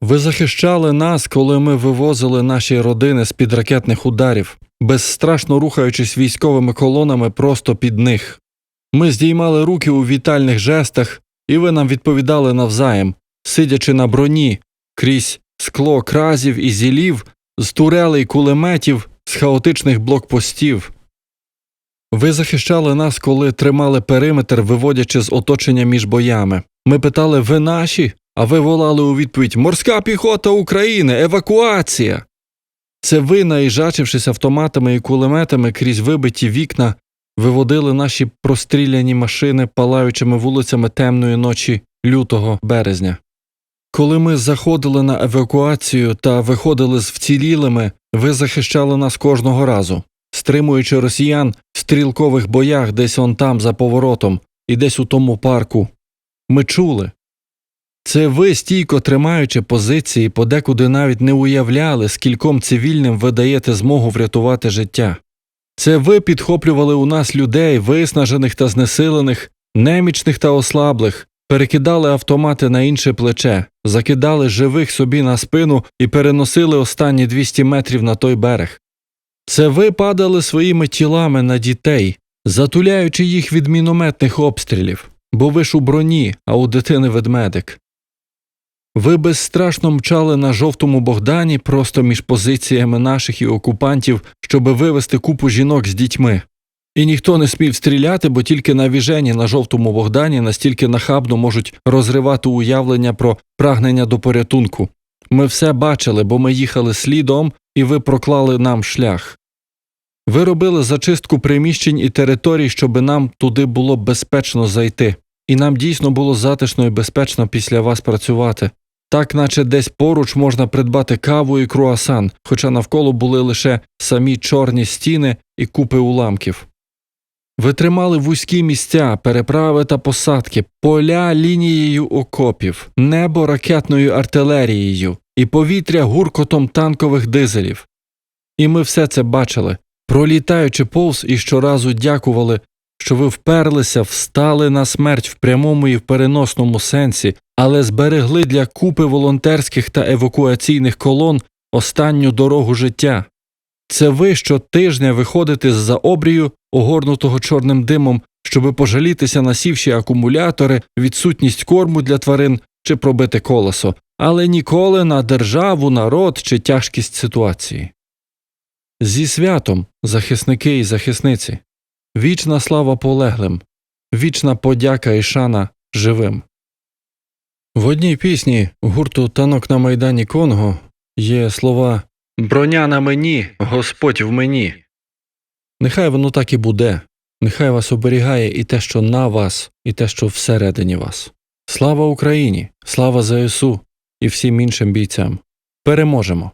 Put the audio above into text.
Ви захищали нас, коли ми вивозили наші родини з під ракетних ударів, безстрашно рухаючись військовими колонами просто під них. Ми здіймали руки у вітальних жестах, і ви нам відповідали навзаєм, сидячи на броні, крізь скло кразів і зілів, з турелей кулеметів, з хаотичних блокпостів. Ви захищали нас, коли тримали периметр, виводячи з оточення між боями. Ми питали ви наші, а ви волали у відповідь Морська піхота України, евакуація. Це ви, наїжачившись автоматами і кулеметами крізь вибиті вікна, виводили наші простріляні машини палаючими вулицями темної ночі лютого березня. Коли ми заходили на евакуацію та виходили з вцілілими, ви захищали нас кожного разу, стримуючи росіян в стрілкових боях десь он там за поворотом і десь у тому парку. Ми чули. Це ви, стійко тримаючи позиції, подекуди навіть не уявляли, скільком цивільним ви даєте змогу врятувати життя. Це ви підхоплювали у нас людей, виснажених та знесилених, немічних та ослаблих, перекидали автомати на інше плече, закидали живих собі на спину і переносили останні 200 метрів на той берег. Це ви падали своїми тілами на дітей, затуляючи їх від мінометних обстрілів, бо ви ж у броні, а у дитини ведмедик. Ви безстрашно мчали на жовтому Богдані просто між позиціями наших і окупантів, щоби вивести купу жінок з дітьми. І ніхто не смів стріляти, бо тільки навіжені на жовтому Богдані настільки нахабно можуть розривати уявлення про прагнення до порятунку. Ми все бачили, бо ми їхали слідом, і ви проклали нам шлях. Ви робили зачистку приміщень і територій, щоби нам туди було безпечно зайти, і нам дійсно було затишно і безпечно після вас працювати. Так, наче десь поруч можна придбати каву і круасан, хоча навколо були лише самі чорні стіни і купи уламків. Ви тримали вузькі місця, переправи та посадки, поля лінією окопів, небо ракетною артилерією і повітря гуркотом танкових дизелів. І ми все це бачили, пролітаючи повз і щоразу дякували, що ви вперлися, встали на смерть в прямому і в переносному сенсі, але зберегли для купи волонтерських та евакуаційних колон останню дорогу життя. Це ви щотижня виходите з-за обрію, огорнутого чорним димом, щоби пожалітися на сівші акумулятори, відсутність корму для тварин чи пробите колесо, але ніколи на державу, народ чи тяжкість ситуації. Зі святом, захисники і захисниці, вічна слава полеглим, вічна подяка і шана живим. В одній пісні гурту Танок на Майдані Конго є слова Броня на мені, Господь в мені. Нехай воно так і буде, нехай вас оберігає і те, що на вас, і те, що всередині вас. Слава Україні, слава ЗСУ і всім іншим бійцям. Переможемо!